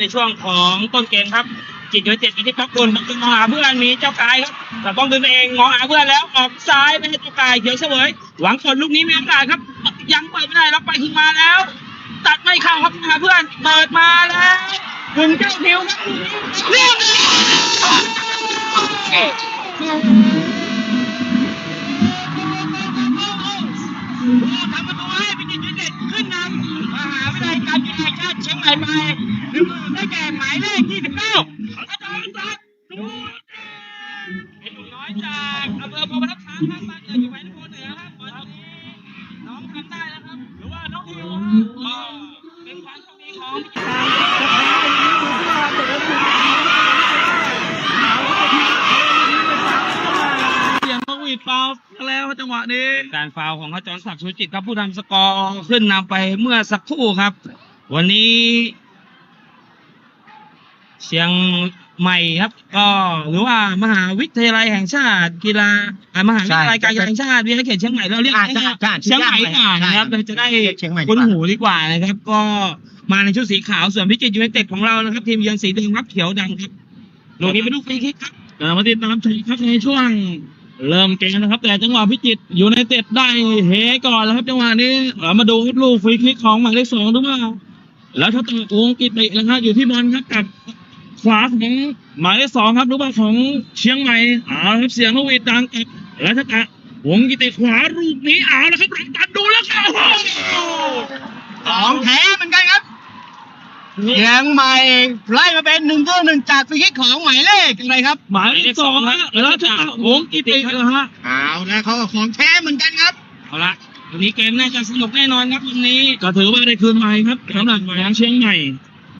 ในช่วงของต้นเกมครับจิตยูไนเต็ดอิที่ป๊อกบุญป๊อกบุญมองหาเพื่อนมีเจ้ากายครับแต่ต้องดึงตัวเองมองหาเพื่อนแล้วออกซ้ายไปให้เจ้ากายเขียวเสวยหวังผลลูกนี้มีโอกาสครับ ยังเปิดไม่ได้รับไปขึ้นมาแล้ว ตัดไม่เข้าครับหาเพื่อนเปิดมาแล้วถึงเจ้าทิวครับลูกนี้เรียบ เชียงใหม่ไปหรือได้แก่หมายเลข 29อาจารย์ศักดิ์ดูเป็นหนุ่มน้อยจากอำเภอพบรักษาครับบ้านเกิดอยู่แหวนโพเหนือครับตอนนี้น้องทำได้แล้วครับ หรือว่าน้องทิวก็เป็นความโชคดีของพิจิตรเสียงนกวีดเปล่าแล้วจังหวะนี้ การฟาวของขจรศักดิ์ชูจิตครับผู้ทำสกอร์ขึ้นนำไปเมื่อสักครู่ครับ วันนี้เชียงใหม่ครับ ก็หรือว่ามหาวิทยาลัยแห่งชาติ กีฬาอ่ามหาวิทยาลัยการกีฬาแห่งชาติวิทยาลัยเขตเชียงใหม่เราเรียกอ่าง่ายๆใช่ใช่เชียงใหม่ใช่อ่านนะครับใช่เราจะได้เชียงใหม่ดีกคุ้นว่าหูดีกว่านะครับ ก็มาในชุดสีขาวส่วนพิจิตรยูไนเต็ดของเรานะครับ ทีมเยือนสีแดงครับเขียวดำครับลูกนี้เป็นลูกฟรีคิกครับเดี๋ยวมาติดตามชมครับในช่วง เริ่มเกมนะครับ แต่จังหวะพิจิตรอยู่ในเต็ดได้เฮก่อนแล้วครับจังหวะนี้เรามาดูครับลูกฟรีคิกของหมายเลขสองหรือเปล่า แล้วถ้าตัววงกิตินะครับอยู่ที่บอลครับกับขวาของหมายเลขสองครับหรือว่าของเชียงใหม่เอาละครับเสียงนกหวีดดังกับแล้วถ้าวงกิติขวาลูกนี้เอาแล้วครับหลังตัดดูแล้วครับโอ้โหของแท้เหมือนกันครับเชียงใหม่ไล่มาเป็นหนึ่งต่อหนึ่งจากฟรีคิกของหมายเลขอะไรครับหมายเลขสองฮะแล้วถ้าวงกิตินะฮะเอาละเขาก็ของแท้เหมือนกันครับเอาละ วันนี้เกมน่าจะสนุกแน่นอนครับวันนี้ ก็ถือว่าได้คืนใหม่ครับสำหรับทานเชียงใหม่